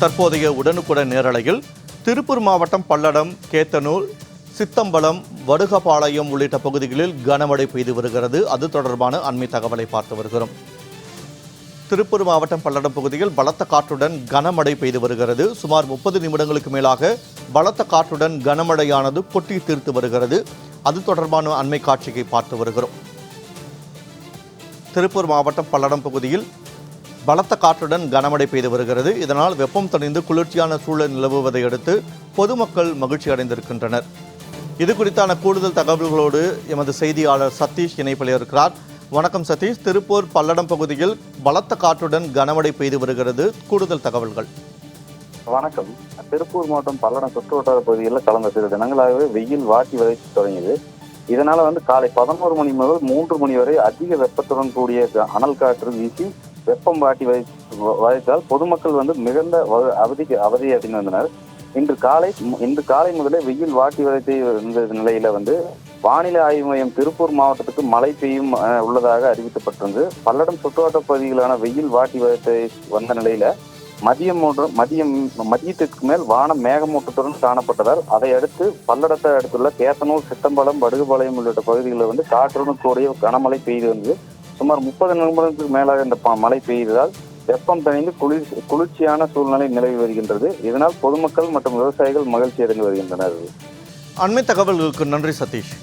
தற்போதைய உடனுக்குடன் நேரலையில் திருப்பூர் மாவட்டம் பல்லடம் கேத்தனூர் சித்தம்பலம் வடுகபாளையம் உள்ளிட்ட பகுதிகளில் கனமழை பெய்து வருகிறது. அது தொடர்பான அண்மை தகவலை பார்த்து வருகிறோம். திருப்பூர் மாவட்டம் பல்லடம் பகுதியில் பலத்த காற்றுடன் கனமழை பெய்து வருகிறது. சுமார் முப்பது நிமிடங்களுக்கு மேலாக பலத்த காற்றுடன் கனமழையானது கொட்டி தீர்த்து வருகிறது. அது தொடர்பான அண்மை காட்சியை பார்த்து வருகிறோம். திருப்பூர் மாவட்டம் பல்லடம் பகுதியில் பலத்த காற்றுடன் கனமழை பெய்து வருகிறது. இதனால் வெப்பம் தணிந்து குளிர்ச்சியான சூழல் நிலவுவதை அடுத்து பொதுமக்கள் மகிழ்ச்சி அடைந்திருக்கின்றனர். இது குறித்தான கூடுதல் தகவல்களோடு எமது செய்தியாளர் சதீஷ் இணைப்பில் இருக்கிறார். வணக்கம் சதீஷ். திருப்பூர் பல்லடம் பகுதியில் பலத்த காற்றுடன் கனமழை பெய்து வருகிறது. கூடுதல் தகவல்கள். வணக்கம். திருப்பூர் மாவட்டம் பல்லடம் சுற்றுவட்டார பகுதிகளில் கடந்த சில தினங்களாகவே வெயில் வாட்டி வதைத்து தொடங்கியது. இதனால வந்து காலை பதினோரு மணி முதல் மூன்று மணி வரை அதிக வெப்பத்துடன் கூடிய க- அனல் காற்று வீசி வெப்பம் வாட்டி வதை வதைத்தால் பொதுமக்கள் வந்து மிகுந்த அவதிக்கு அவதி அப்படின்னு வந்தனர் இன்று காலை இன்று காலை முதலே வெயில் வாட்டி வதைத்து இருந்த நிலையில வந்து வானிலை ஆய்வு மையம் திருப்பூர் மாவட்டத்துக்கு மழை பெய்யும் உள்ளதாக அறிவிக்கப்பட்டிருந்து பல்லடம் சுற்றுவட்டார பகுதிகளான வெயில் வாட்டி வதத்தை வந்த நிலையில மதியம் மூன்று மதியம் மதியத்திற்கு மேல் வானம் மேகமூட்டத்துடன் காணப்பட்டதால் அதை அடுத்து பல்லடத்தை அடுத்துள்ள கேத்தனூர் சித்தம்பலம் படுகுபாளையம் உள்ளிட்ட பகுதிகளில் வந்து காற்றுடன் கூடிய கனமழை பெய்து வந்தது சுமார் முப்பது நிமிடங்களுக்கு மேலாக இந்த மழை பெய்ததால் வெப்பம் தணிந்து குளிர் குளிர்ச்சியான சூழ்நிலை நிலவி வருகின்றது. இதனால் பொதுமக்கள் மற்றும் விவசாயிகள் மகிழ்ச்சி அடைந்து வருகின்றனர். அண்மை தகவல்களுக்கு நன்றி சதீஷ்.